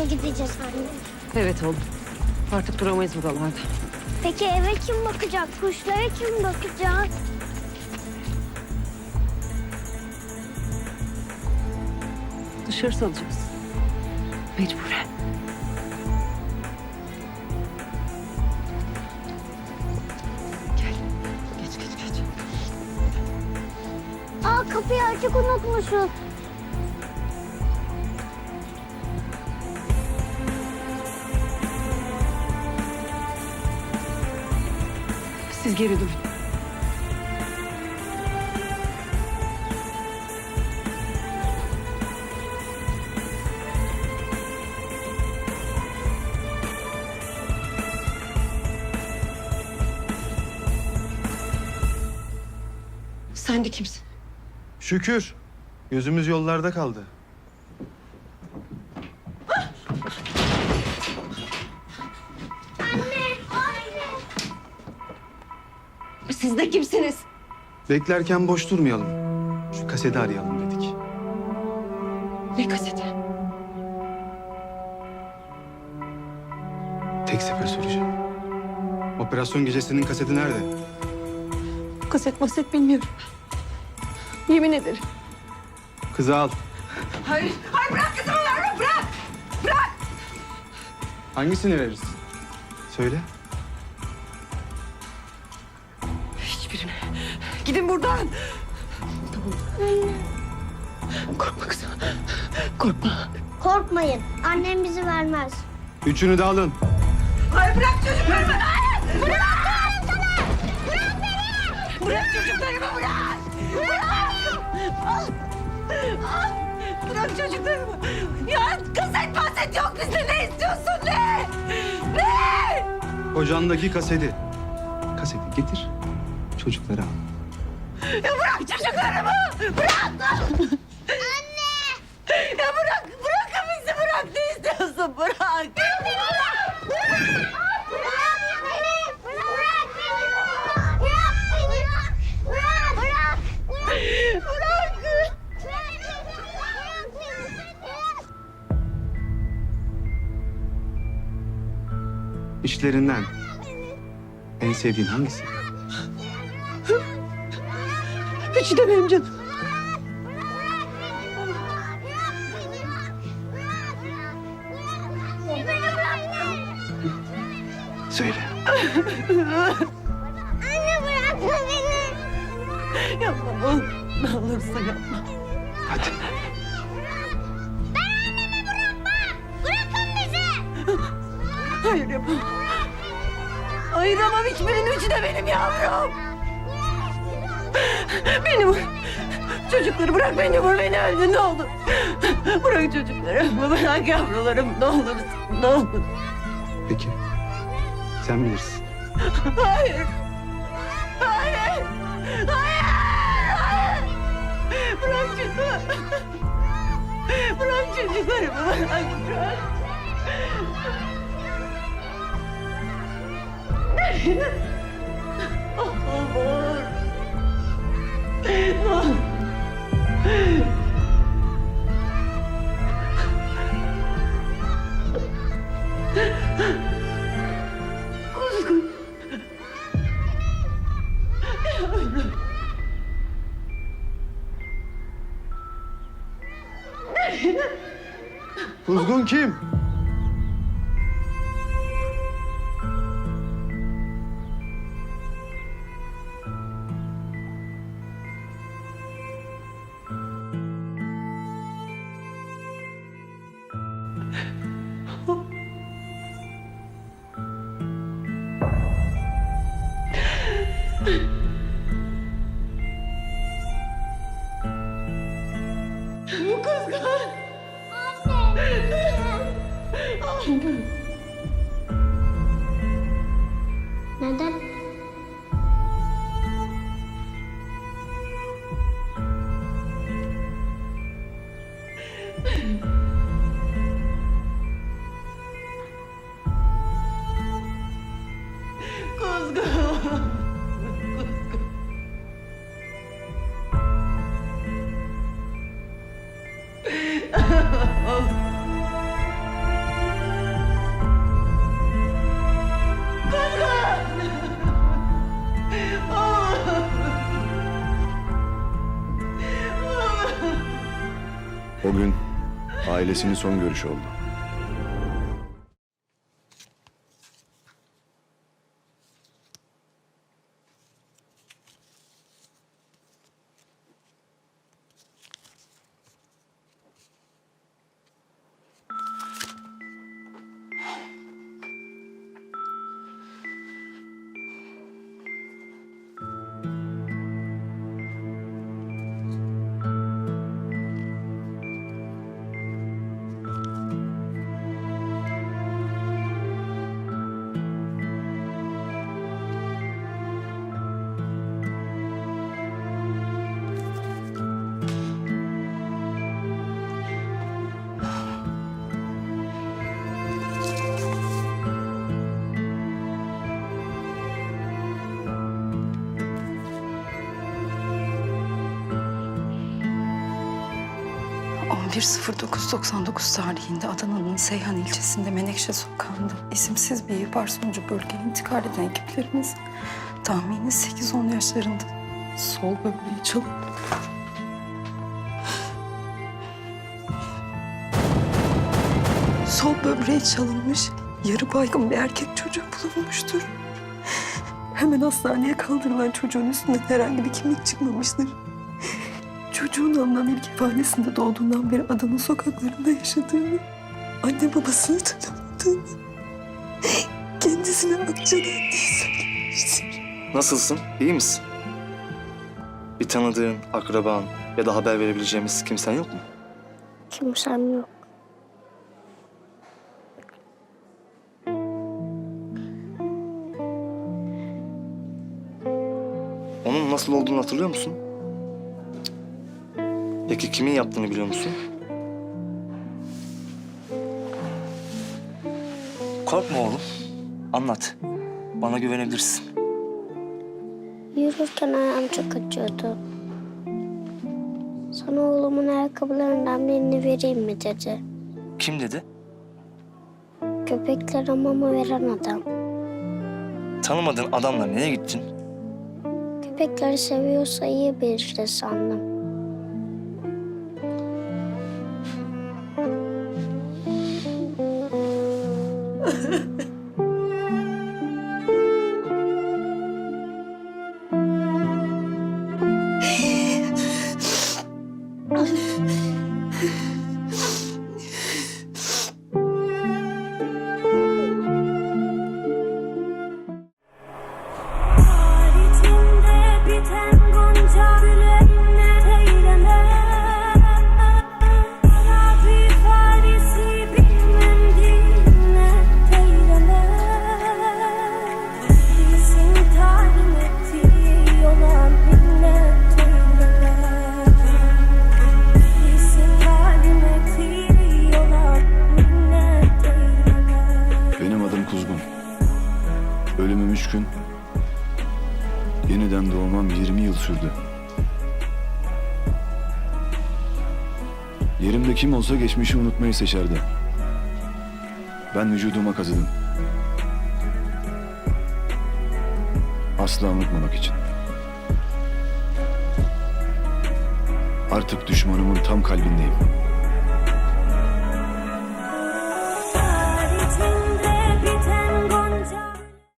mı gideceğiz anne? Evet oğlum. Artık duramayız buralarda. Peki eve kim bakacak? Kuşlara kim bakacak? Dışarı salacağız. Mecburen. Gel. Geç geç geç. Aa kapıyı açık unutmuşuz. Siz geri durun. Sen de kimsin? Şükür. Gözümüz yollarda kaldı. Siz de kimsiniz? Beklerken boş durmayalım. Şu kaseti arayalım dedik. Ne kaseti? Tek sefer soracağım. Operasyon gecesinin kaseti nerede? Kaset maset bilmiyorum. Yemin ederim. Kızı al. Hayır. Hayır bırak kızımı verme bırak. Bırak. Hangisini veririz? Söyle. Gidin buradan. Tamam. Korkma kızım. Korkma. Korkmayın. Annem bizi vermez. Üçünü de alın. Hayır bırak çocuklarımı. Hayır. Bırak. Bırak beni. Bırak çocuklarımı bırak. Bırak. Bırak çocuklarımı. Ya kaset maset yok bizde. Ne istiyorsun ne? Ne? Kocandaki kaseti. Kaseti getir. Çocukları al. Ya bırak çocuklarımı. Bırak. Anne. Ya bırak. Bırakın bizi bırak. Ne istiyorsun? Bırak. Bırak beni. Bırak. Bırak beni. Bırak beni. Bırak. Bırak. Bırak. İşlerinden en sevdiğin hangisi? Üçü de benim canım. Söyle. Anne bırakma beni. Yapma oğlum. Ne olursa yapma. Hadi. Bırakın bizi. Hayır yapamam. Ayıramam hiçbirinin üçü de benim yavrum. Beni vur. Çocukları bırak beni vur beni öldür ne olur. Bırak çocuklarımı bırak yavrularım ne olur ne olur. Peki. Sen bilirsin. Hayır. Hayır. Hayır. Hayır. Bırak çocuklarımı. Bırak çocuklarımı bırak bırak. Olur. Ne olur. Kuzgun. Kuzgun kim? Kuzgun. Neden? Kuzgun. O gün ailesinin son görüşü oldu. ...11.09.99 tarihinde Adana'nın Seyhan ilçesinde Menekşe Sokağı'nda... ...isimsiz bir ihbar sonucu bölgeye intikal eden ekiplerimiz... ...tahmini 8-10 yaşlarında sol böbreği çalıp... Sol böbreği çalınmış, yarı baygın bir erkek çocuğu bulunmuştur. Hemen hastaneye kaldırılan çocuğun üstünden herhangi bir kimlik çıkmamıştır. Çocuğun alınan ilk ifadesinde doğduğundan beri Adana sokaklarında yaşadığını, anne babasını tanımadığını, kendisine diye söylemiştir. Nasılsın? İyi misin? Bir tanıdığın, akraban ya da haber verebileceğimiz kimsen yok mu? Kimsem yok. Onun nasıl olduğunu hatırlıyor musun? Peki kimin yaptığını biliyor musun? Korkma oğlum. Anlat. Bana güvenebilirsin. Yürürken ayağım çok acıyordu. Sana oğlumun ayakkabılarından birini vereyim mi dedi. Kim dedi? Köpeklere mama veren adam. Tanımadığın adamla nereye gittin? Köpekleri seviyorsa iyi bir de sandım. Altyazı 20 yıl sürdü. Yerimde kim olsa geçmişi unutmayı seçerdi. Ben vücuduma kazıdım. Asla unutmamak için. Artık düşmanımın tam kalbindeyim.